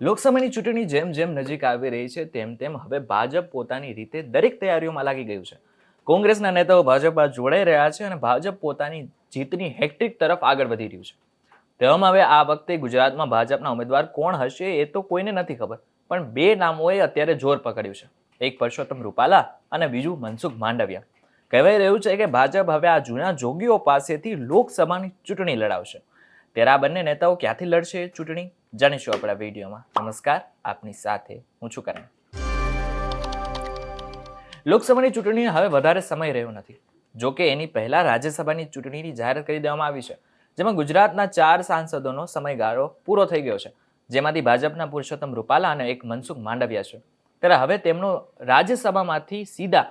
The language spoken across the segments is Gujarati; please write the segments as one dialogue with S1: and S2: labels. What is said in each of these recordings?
S1: લોકસભાની ચૂંટણી જેમ જેમ નજીક આવી રહી છે, તેમ તેમ હવે ભાજપ પોતાની રીતે દરેક તૈયારીઓમાં લાગી ગયું છે. કોંગ્રેસના નેતાઓ ભાજપમાં જોડાઈ રહ્યા છે અને ભાજપ પોતાની જીતની હેક્ટ્રિક તરફ આગળ વધી રહ્યું છે. તેમ હવે આ વખતે ગુજરાતમાં ભાજપના ઉમેદવાર કોણ હશે એ તો કોઈને નથી ખબર, પણ બે નામોએ અત્યારે જોર પકડ્યું છે. એક પરસોત્તમ રૂપાલા અને બીજું મનસુખ માંડવિયા. કહેવાઈ રહ્યું છે કે ભાજપ હવે આ જૂના જોગીઓ પાસેથી લોકસભાની ચૂંટણી લડાવશે. ત્યારે આ બંને નેતાઓ ક્યાંથી લડશે ચૂંટણી જાણીશું આપણા વિડીયોમાં. નમસ્કાર, આપની સાથે હું છું કરણ. લોકસભાની ચૂંટણી હવે વધારે સમય રહ્યો નથી. જો કે એની પહેલા રાજ્યસભાની ચૂંટણીની જાહેરાત કરી દેવામાં આવી છે, જેમાં ગુજરાતના ચાર સાંસદોનો સમયગાળો પૂરો થઈ ગયો છે, જેમાંથી ભાજપના પુરુષોત્તમ રૂપાલા અને એક મનસુખ માંડવિયા છે. ત્યારે હવે તેમનો રાજ્યસભામાંથી સીધા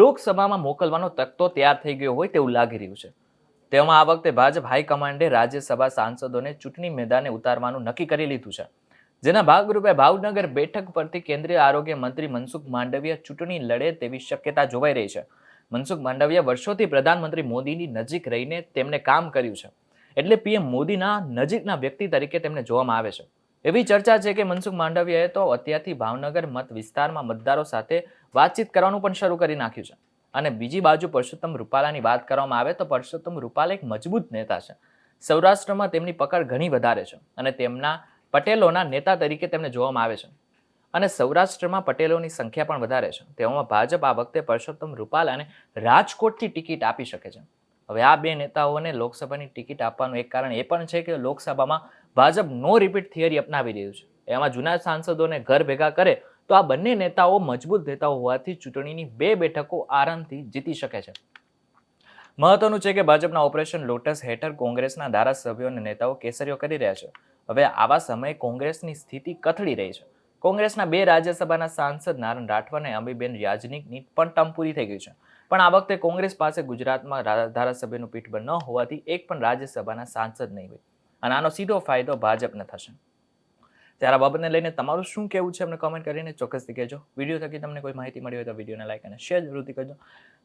S1: લોકસભામાં મોકલવાનો તકતો તૈયાર થઈ ગયો હોય તેવું લાગી રહ્યું છે. તેમાં આ વખતે ભાજપ હાઈકમાન્ડે રાજ્યસભા સાંસદોને ચૂંટણી મેદાને ઉતારવાનું નક્કી કરી લીધું છે. જેના ભાગરૂપે ભાવનગર બેઠક પરથી કેન્દ્રીય આરોગ્ય મંત્રી મનસુખ માંડવિયા ચૂંટણી લડે તેવી શક્યતા જોવાઈ રહી છે. મનસુખ માંડવિયા વર્ષોથી પ્રધાનમંત્રી મોદીની નજીક રહીને તેમને કામ કર્યું છે. એટલે પીએમ મોદીના નજીકના વ્યક્તિ તરીકે તેમને જોવામાં આવે છે. એવી ચર્ચા છે કે મનસુખ માંડવિયાએ તો અત્યારથી ભાવનગર મત વિસ્તારમાં મતદારો સાથે વાતચીત કરવાનું પણ શરૂ કરી નાખ્યું છે. અને બીજી બાજુ પરસોત્તમ રૂપાલાની વાત કરવામાં આવે તો પરસોત્તમ રૂપાલા એક મજબૂત નેતા છે. સૌરાષ્ટ્રમાં તેમની પકડ ઘણી વધારે છે અને તેમના પટેલોના નેતા તરીકે તેમને જોવામાં આવે છે. અને સૌરાષ્ટ્રમાં પટેલોની સંખ્યા પણ વધારે છે. તેવામાં ભાજપ આ વખતે પરસોત્તમ રૂપાલાને રાજકોટથી ટિકિટ આપી શકે છે. હવે આ બે નેતાઓને લોકસભાની ટિકિટ આપવાનું એક કારણ એ પણ છે કે લોકસભામાં ભાજપ નો રિપીટ થિયરી અપનાવી રહ્યું છે. એમાં જૂના સાંસદોને ઘર ભેગા કરે તો આ બંને નેતાઓ મજબૂત નેતાઓ હોવાથી ચૂંટણીની બે બેઠકો આરામથી જીતી શકે છે. મહત્વનું છે કે ભાજપના ઓપરેશન લોટસ હેઠળ કોંગ્રેસના ધારાસભ્યો અને નેતાઓ કેસરીઓ કરી રહ્યા છે. હવે આવા સમયે કોંગ્રેસની સ્થિતિ કથળી રહી છે. કોંગ્રેસના બે રાજ્યસભાના સાંસદ નારણ રાઠવા અને અંબીબેન યાજનિકની પણ ટર્મ પૂરી થઈ ગઈ છે. પણ આ વખતે કોંગ્રેસ પાસે ગુજરાતમાં ધારાસભ્યનું પીઠબળ ન હોવાથી એક પણ રાજ્યસભાના સાંસદ નહીં હોય. અને આનો સીધો ફાયદો ભાજપને થશે. ત્યારે આ બાબતને લઈને તમારું શું કહેવું છે અમને કમેન્ટ કરીને ચોક્કસથી કહેજો. વીડિયો થકી તમને કોઈ માહિતી મળી હોય તો વિડીયોને લાઈક અને શેર જરૂરથી કરજો.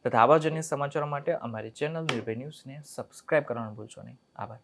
S1: તથા આવા જ અન્ય સમાચારો માટે અમારી ચેનલ નિર્ભય ન્યૂઝને સબસ્ક્રાઇબ કરવાનું ભૂલશો નહીં. આભાર.